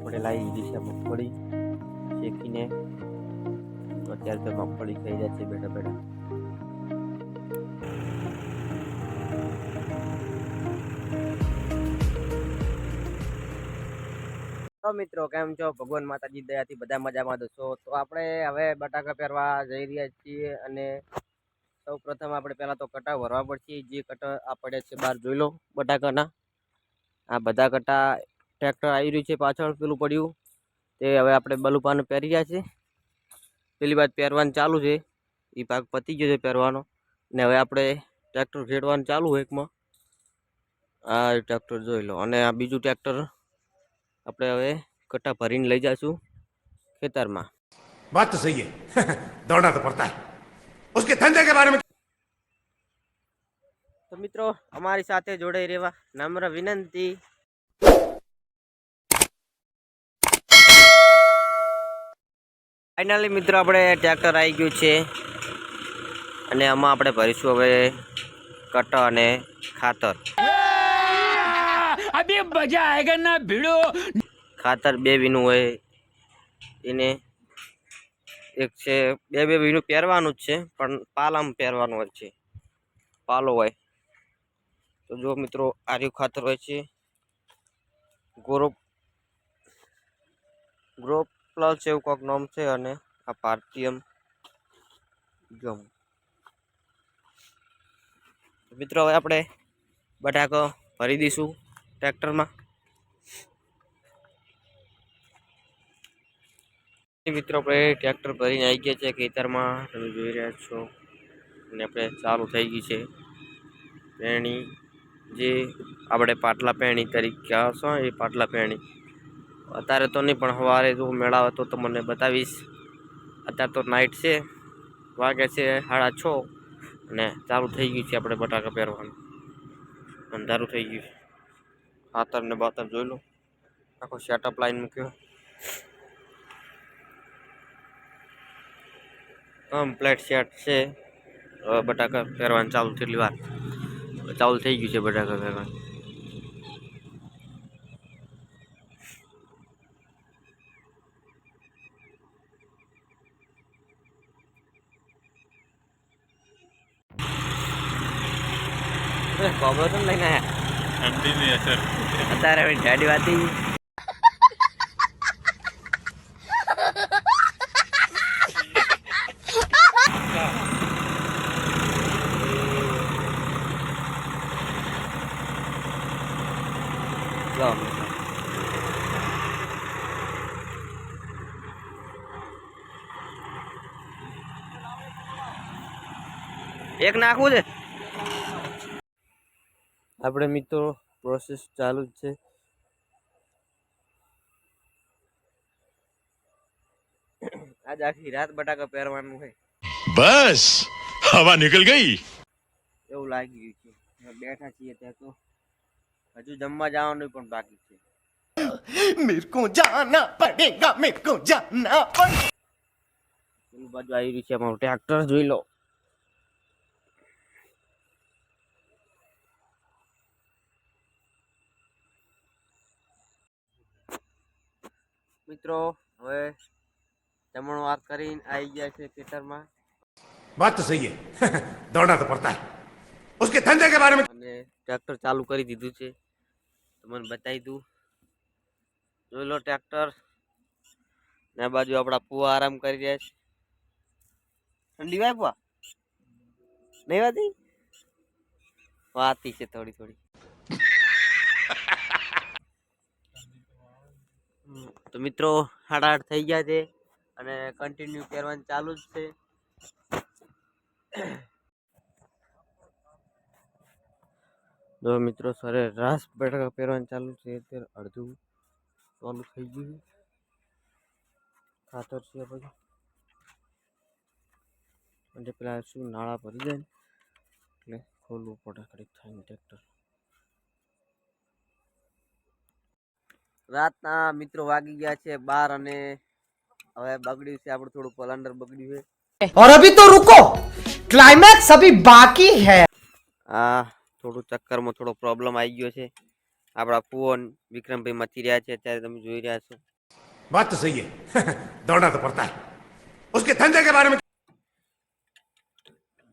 આપણે લાવી દીધી છે મગફળી. શેકીને. અત્યારે તો મગફળી થઈ જાય છે બેઠા બેઠા. તો મિત્રો, કેમ છો? ભગવાન માતાજી, દયાથી બધા મજામાં દોસ્તો તો આપણે હવે બટાકા પહેરવા જઈ રહ્યા છીએ અને સૌ પ્રથમ આપણે પહેલાં તો કટા ભરવા પડશે. જે કટા આ પડ્યા છે બહાર જોઈ લો, બટાકાના. આ બધા કટા ટ્રેક્ટર આવી રહ્યું છે પાછળ પેલું પડ્યું. તે હવે આપણે બલુપાને પહેરી રહ્યા છે પેલી વાત પહેરવાનું ચાલુ છે. એ પાક પતી ગયો છે પહેરવાનો. ને હવે આપણે ટ્રેક્ટર ખેડવાનું ચાલુ એકમાં. આ ટ્રેક્ટર જોઈ લો. અને આ બીજું ટ્રેક્ટર આપણે હવે કટ્ટા ભરીને લઈ જઈશું ખેતરમાં. વાત તો સહી દોડના તો પડતા ઉસકે ધંધે કે બારે તો મિત્રો અમારી સાથે જોડાઈ રહેવા નમ્ર વિનંતી. ફાઇનલી મિત્રો આપણે ટ્રેક્ટર આવી ગયું છે. અને આમાં આપણે ભરીશું હવે કટ અને ખાતર. ભીડો. ખાતર બે વીનું હોય. એને એક છે બે બે વીનું પહેરવાનું જ છે પણ પાલામ પહેરવાનું હોય છે. પાલો હોય. તો જો મિત્રો આર્યું ખાતર હોય છે. ગ્રુપ ગ્રુપ પ્લસ એવું કોઈક નામ છે અને આ પાર્ટિયમ ગમ. મિત્રો, હવે આપણે બટાકો ભરી દઈશું ટ્રેક્ટરમાં. મિત્રો, આપણે ટ્રેક્ટર ભરીને આવી ગયા છે ખેતરમાં. તમે જોઈ રહ્યા છો. અને આપણે ચાલુ થઈ ગઈ છે. પેણી જે આપણે પાટલા પેણી તરીકે આવશો એ પાટલા પેણી. અત્યારે તો નહીં, પણ સવારે જો મેળાવે તો તમને બતાવીશ. અત્યારે તો નાઇટ છે, વાગે છે સાડા છ અને ચાલુ થઈ ગયું છે આપણે બટાકા પહેરવાનું. અંધારું થઈ ગયું છે. ખાતર ને બાતર જોઈ લો. આખો સેટઅપ લાઈન મૂક્યો. કમ્પ્લેટ સેટ છે. હવે બટાકા પહેરવાનું ચાલુ થયેલી વાર. ચાલુ થઈ ગયું છે બટાકા પહેરવાનું. ખબર તો અત્યારે હવે વાતી એક નાખવું છે. આપણે મિત્રો પ્રોસેસ ચાલુ જ છે. આજ આખી રાત બટાકા પહેરવાનું છે બસ હવા નીકળ ગઈ. એવું લાગી ગયું છે બેઠા છીએ ત્યાં તો. હજુ જમવા જવાનું પણ બાકી છે. મેરે કો જાના પડેગા મેરે કો જાના પડે બાજુ આવી રહ્યું છે અમારું ટ્રેક્ટર જોઈ લો. મિત્રો હવે જમણો વાત કરીને આવી ગયા છે ખેતરમાં. વાત તો સહી દોડના તો પડતા ઉસકે ધંધે કે બારે અને ટ્રેક્ટર ચાલુ કરી દીધું છે. તમને બતાવી દઉં. જોઈ લો ટ્રેક્ટર. ને બાજુ આપણા પુવા આરામ કરી રહ્યા છે. ઠંડી વાય પુવા? નહીં વાતી? વાતી છે થોડી થોડી. તો મિત્રો સાડા આઠ થઈ ગયા છે અને કન્ટિન્યુ પહેરવાનું ચાલુ જ છે. જો મિત્રો, સરે રાસ બટાકા પહેરવાનું ચાલુ છે. અત્યારે અડધું ચાલુ થઈ ગયું ખાતર છે પછી અને પેલા શું નાળા ભરી જાય ને, એટલે ખોલવું પડે કડીક થાય ટ્રેક્ટર રાતના મિત્રો વાગી ગયા છે બાર અને હવે બગડ્યું છે આપણું થોડું પલાન્ડર બગડ્યું છે और अभी तो रुको क्लाइमैक्स अभी बाकी है આ થોડું ચક્કરમાં થોડો પ્રોબ્લેમ આવી ગયો છે આપણા પુઓ ને વિક્રમભાઈ મચી રહ્યા છે અત્યારે તમે જોઈ રહ્યા છો बात तो सही है दौड़ना तो पड़ता है उसके धंधे के बारे में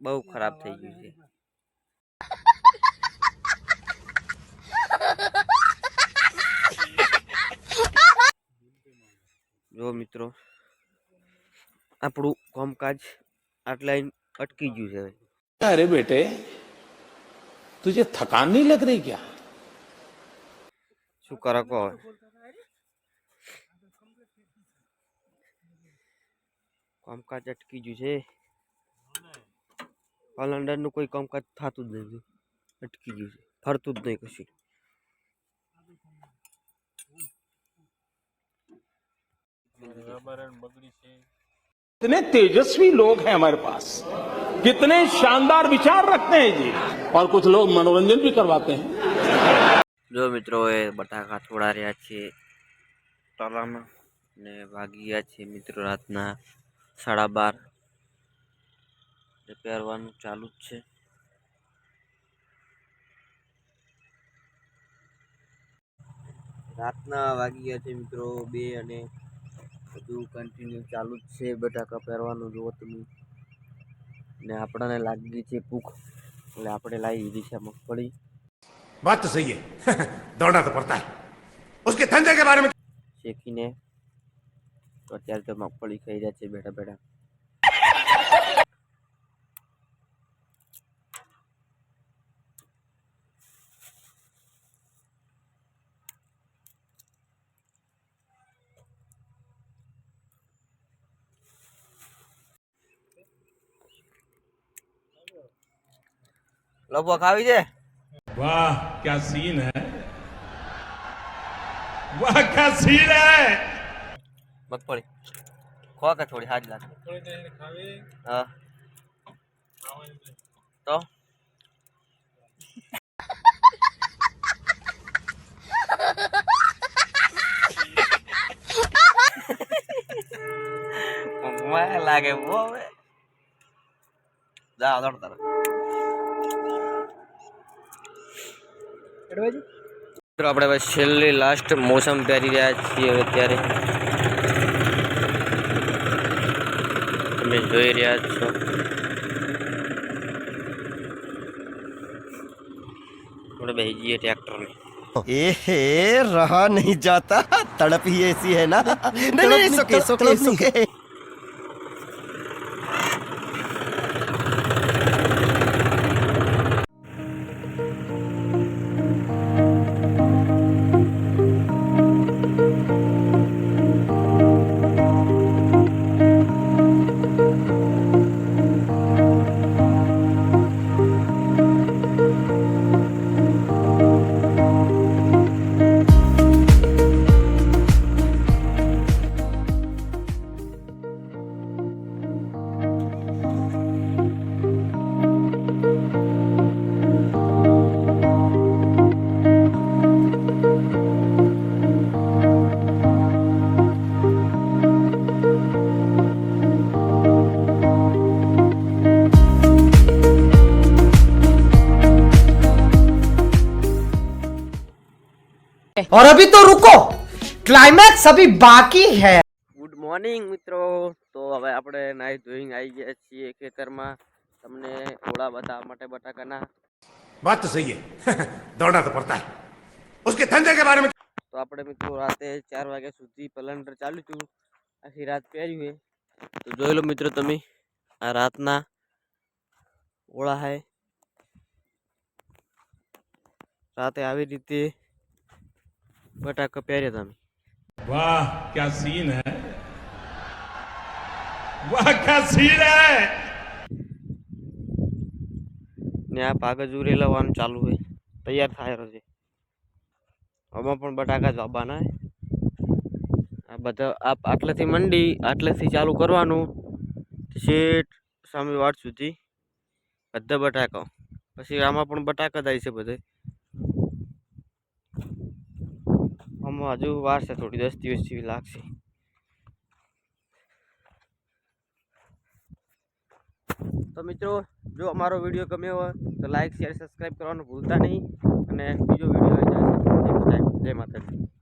બહુ ખરાબ થઈ ગયું છે જો મિત્રો આપણું કામકાજ આટલાઈન અટકી ગયું છે. અરે બેટે તુજે થકાન નહીં લગ રહી ક્યાં? શું કરો કહો કામકાજ અટકી ગયું છે. કાલંડરનું કોઈ કામકાજ થતું જ નથી. અટકી ગયું છે. ફરતું જ નહીં કશું. कितने तेजस्वी लोग हैं हमारे पास कितने शानदार विचार रखते हैं जी और कुछ लोग मनोरंजन भी करवाते हैं જો મિત્રો એ બટાકા થોડા રહ્યા છે તલામાં ને વાગી ગયા છે મિત્રો રાતના સાડા બાર પહેરવાનું ચાલુ જ છે રાતના વાગી ગયા છે મિત્રો બે અને બધું કન્ટિન્યુ ચાલુ જ છે બટાકા પહેરવાનું જુઓ તમે. ને આપણને લાગી છે ભૂખ એટલે આપણે લાવી દીધી છે મગફળી. વાત તો સહી દોડા તો પડતા ઉસકે ધંધે કે બારે મેં શેકીને અત્યારે તો મગફળી ખાઈ રહ્યા છે બેઠા બેઠા. લગભગ આવી છે વાહ ક્યા સીન હે? વાહ ક્યા સીન હે? મગફળી. ખો કે થોડી હાજ લાગે. હા. તો? લાગે વો જા દોડ તારા મિત્રો આપણે હવે છેલ્લી લાસ્ટ મોસમ પહેરી રહ્યા છીએ હવે અત્યારે તમે જોઈ રહ્યા છો આપણે બેસી જઈએ ટ્રેક્ટરની ए रहा नहीं जाता तड़प ही ऐसी है ना नहीं नहीं सुके सुके सुके और अभी तो रुको क्लाइमैक्स अभी बाकी है ગુડ મોર્નિંગ મિત્રો તો હવે આપણે નાહી ધોઈને આવી ગયા છીએ ખેતરમાં તમને ઓળા બતાવવા માટે બટાકાના बात तो सही है दौड़ना तो पड़ता है उसके धंधे के बारे में તો આપણે મિત્રો રાતે ચાર વાગ્યા સુધી પલંડર ચાલ્યું હતું આખી રાત પહેર્યું છે તો જોઈ લો મિત્રો તમે આ રાતના ઓળા હે રાતે આવી રીતે ફટાકો પહેર્યા તમે વાહ ક્યા સીન હે વાહ ક્યા સીન હે ને આ પાગજ ઉરી લાવવાનું ચાલુ હોય તૈયાર થાય રહ્યો છે આમાં પણ બટાકા જવાના આ બધા આપ આટલેથી મંડી આટલેથી ચાલુ કરવાનું શેઠ સામે વાટ સુધી બધા બટાકા પછી આમાં પણ બટાકા થાય છે બધે આમાં હજુ વાર છે, થોડી દસ દિવસ જેવી લાગશે. તો મિત્રો, જો અમારો વીડિયો ગમ્યો હોય, તો લાઇક શેર, સબસ્ક્રાઈબ કરવાનું ભૂલતા નહીં. અને બીજો વીડિયો આવી જશે જય